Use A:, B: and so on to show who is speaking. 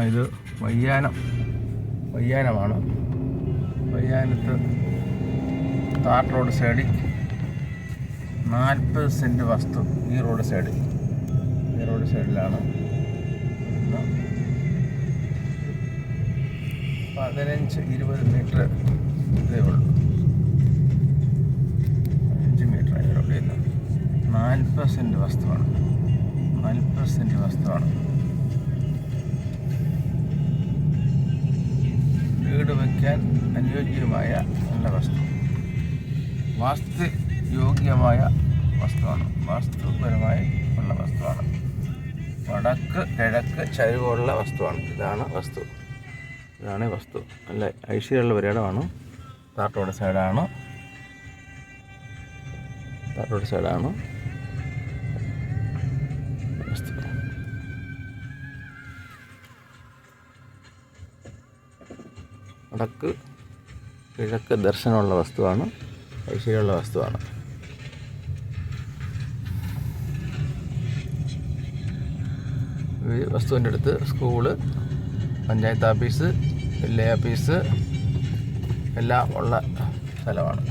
A: ഇത് വയ്യാനം. വയ്യാനമാണ്. വയ്യാനത്ത് താർ റോഡ് സൈഡിൽ നാൽപ്പത് സെന്റ് വസ്തു ഈ റോഡ് സൈഡിൽ. ഈ റോഡ് സൈഡിലാണ്. പതിനഞ്ച് ഇരുപത് മീറ്റർ ഇതേ ഉള്ളൂ. പതിനഞ്ച് മീറ്റർ ഇവിടെ നിന്ന് നാൽപ്പത് സെന്റ് വസ്തുവാണ്. നാൽപ്പത് സെന്റ് വസ്തുവാണ്. വയ്ക്കാൻ അനുയോജ്യമായ നല്ല വസ്തു. വാസ്തു യോഗ്യമായ വസ്തുവാണ്. വാസ്തുപരമായ ഉള്ള വസ്തുവാണ്. വടക്ക് കിഴക്ക് ചരിവുള്ള വസ്തുവാണ്. ഇതാണ് വസ്തു. ഇതാണ് വസ്തു. അല്ല? ഐശ്വര്യമുള്ള ഒരിടമാണ്. താട്ടോട് സൈഡാണ്. താട്ടോട് സൈഡാണ്. വടക്ക് കിഴക്ക് ദർശനമുള്ള വസ്തുവാണ് ഐശ്വര്യമുള്ള വസ്തുവാണ്. ഈ വസ്തുവിന്റെ അടുത്ത് school panchayat office village office എല്ലാം ഉള്ള സ്ഥലമാണ്.